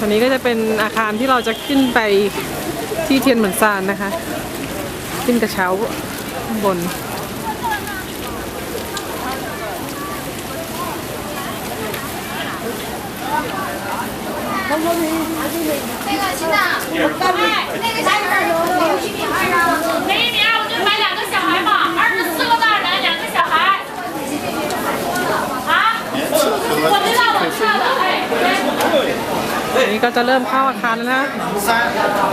อันนี้ก็จะเป็นอาคารที่เราจะขึ้นไปที่เทียนเหมือนซานนะคะ ขึ้นกระเช้าข้างบน 每一年我就买两个小孩嘛，二十四个大人，两个小孩。啊？我知道，我知道的，哎。对 อั นี้ก็จะเริ่มเข้าอาคารแล้วนะ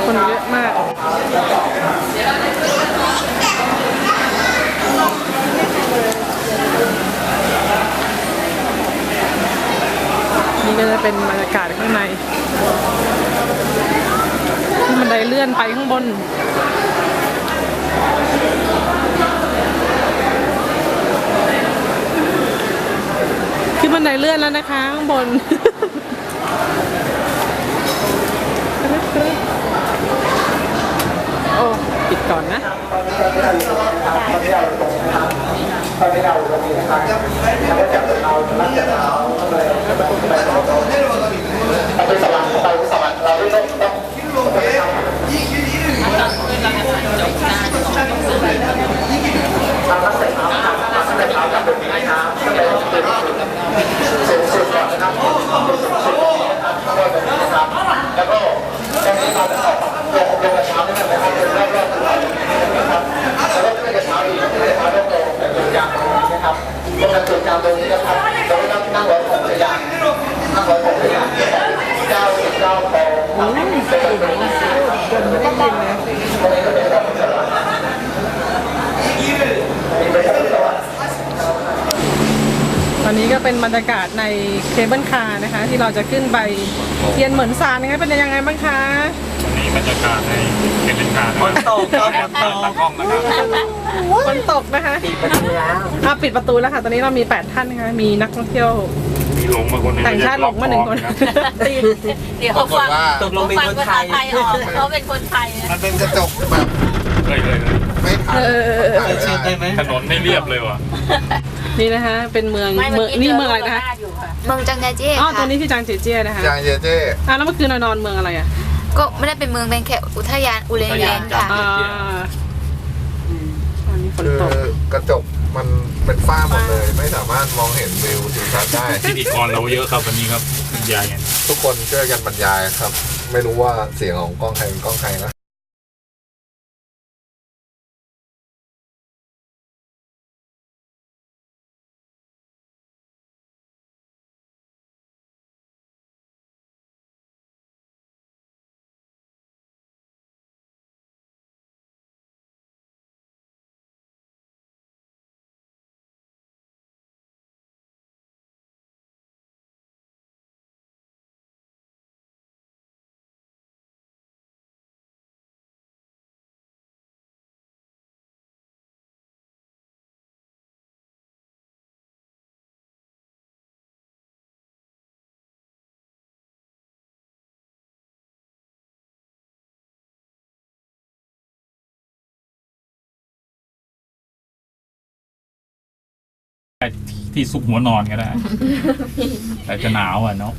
คนเยอะมากนี่ก็จะเป็นบรรยากาศข้างในที่บันไดเลื่อนไปข้างบนขึ้นบันไดเลื่อนแล้วนะคะข้างบน โอ้ปิดก่อนนะตอ นนี้ก็เป็นบรรยากาศในเคเบิลคาร์นะคะ ที่เราจะขึ้นไปเทียนเหมือนซานนะคะเป็นยังไงบ้างคะนี่บรรยากาศในเป็นเป็นการฝนตกครับฝนตกตากล้องนะครับฝนตกนะคะปิดประตูแล้วอะปิดประตูแล้วค่ะ ตอนนี้เรามี 8 ท่านนะคะมีนักท่องเที่ยวมีหลงมาคนหนึงต่างชาติหลงมาหนึ่งคนรับตีนเดี๋ยวเขาฟังตกลงเป็นฟังคนภาไทษายไทยออกเขาเป็นคนไทยนะมันเป็นกระจกแบบเฮ้ยเฮ้ยเฮ้ยไม่ทันเออถ่ายเชิญได้ได้ไหมถนนไม่เรียบเลยว่ะ นี่นะคะเป็นเมืองไม่เมืเมื่อองกี้นี่เจอเมืองอะไรนะคะลูกระนาดอยู่ค่ะเมืองจังแจเจ้อ๋อตรค่ะงนี้ที่จางเจเจียนะคะจางเยเจ้อะแล้วเมื่อคืนเรานอนเมืองอะไรอะก็ไม่ได้เป็นเมืองเป็นแค่อุทยานอุเรนเลียนค่ะ อ่าอันนี้ฝนคือตกกระจกมันเป็นฝ้าหมดเลย ไม่สามารถมองเห็นวิวทิวทัศน์ได้ พิธีกรเราเยอะครับวันนี้ครับคุณยายเนี่ยทุกคนช่วยกันบรรยายครับ ไม่รู้ว่าเสียงของกล้องใครเป็นกล้องใครนะ ที่ซุกหัวนอนก็ได้ แต่จะหนาวอะเนาะ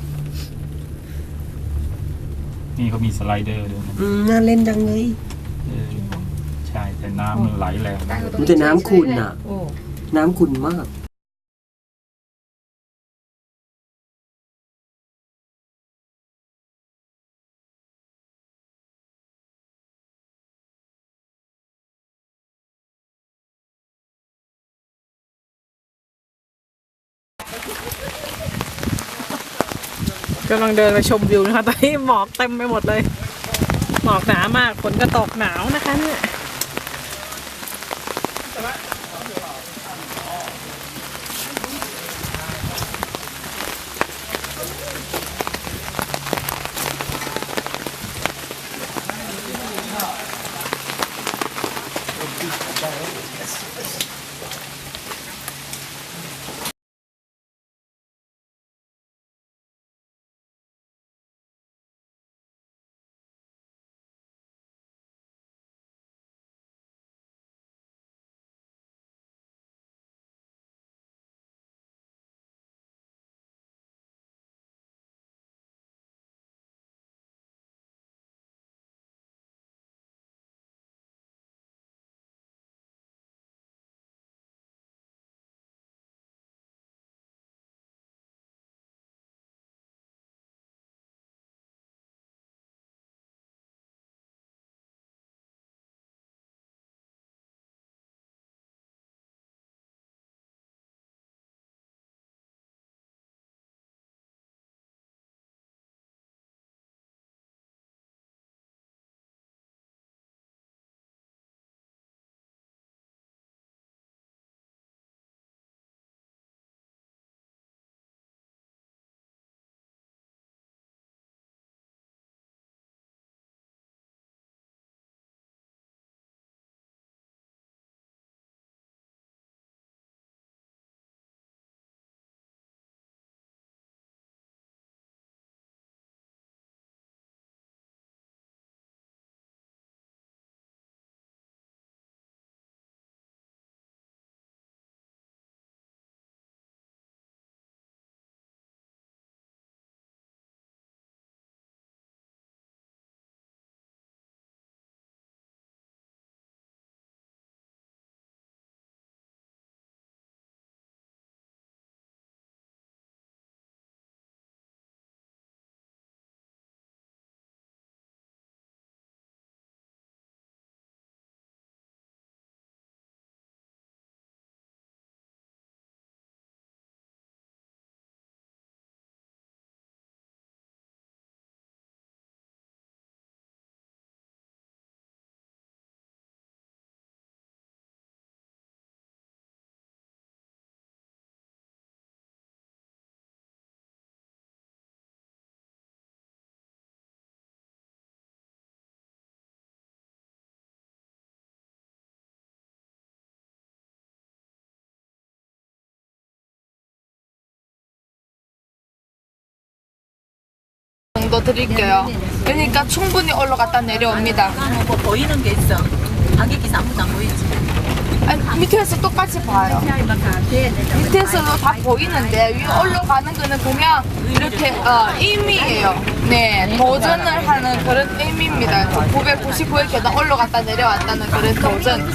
นี่เขามีสไลเดอร์ด้วยนะอืมน่าเล่นจังเลยเออใช่แต่น้ำมันไหลแรงมากมันจะน้ำขุ่นอะน้ำขุ่นมาก กำลังเดินไปชมวิวนะคะตอนนี้หมอกเต็มไปหมดเลย หมอกหนามากฝนก็ตกหนาวนะคะเนี่ย 정도 드릴게요. 그러니까 충분히 올라갔다 내려옵니다. 뭐 보이는 게 있어. 가격이 아무도 안 보이지. 아니, 밑에서 똑같이 봐요. 밑에서도 다 보이는데 위에 올라가는 거는 그냥 이렇게 어, 의미예요. 네, 도전을 하는 그런 의미입니다. 999의 계단 올라갔다 내려왔다는 그런 도전.